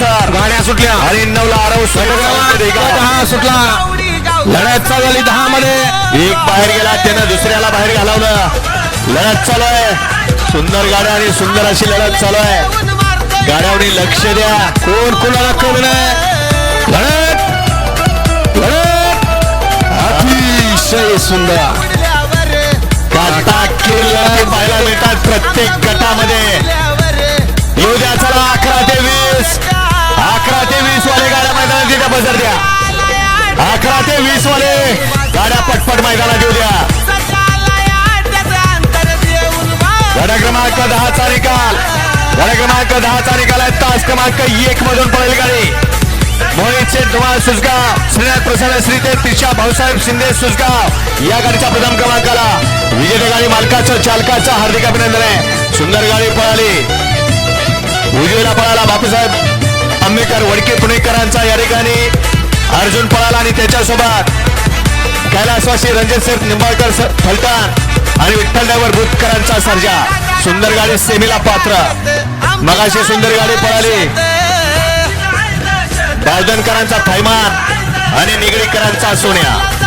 वाटचाल गाड्या सुटल्या. आणि नवला आरव दहा सुटला. लढत चालू झाली दहा मध्ये एक बाहेर गेला त्यानं दुसऱ्याला बाहेर घालवलं. लढत चालू आहे. सुंदर गाड्या आणि सुंदर अशी लढत चालू आहे. गाड्यावरी लक्ष द्या. कोण कोणाला कमी नाही? लढत. लढत. अतिशय सुंदर. अकरा ते वीस वाले. गाड्या पटपट मैदानात येऊ द्या. गाड्या क्रमांक दहाचा निकाल गाड्या क्रमांक दहाचा निकाल आहे तास क्रमांक एक मधून पडेल गाडी. मोहित शेठ धुमाळ सुसगाव श्रीनाथ प्रसाद श्री ते त्रिशा भाऊसाहेब शिंदे सुसगाव या गाडीच्या प्रथम क्रमांकाला विजेते गाडी मालकाचं चालकाचं हार्दिक अभिनंदन आहे. सुंदर गाडी पळाली. विजयला पळाला बापूसाहेब आंबेडकर वडके पुणेकरांचा या ठिकाणी. अर्जुन पळाला आणि त्याच्यासोबत कैलासवासी रणजित सर निंबाळकर फलटण आणि विठ्ठल ड्रायव्हर भूतकरांचा सर्जा. सुंदर गाडी सेमीला पात्र. मगाशी सुंदर गाडी पळाली. बालदनकरांचा थैमान आणि निगडीकरांचा सोन्या.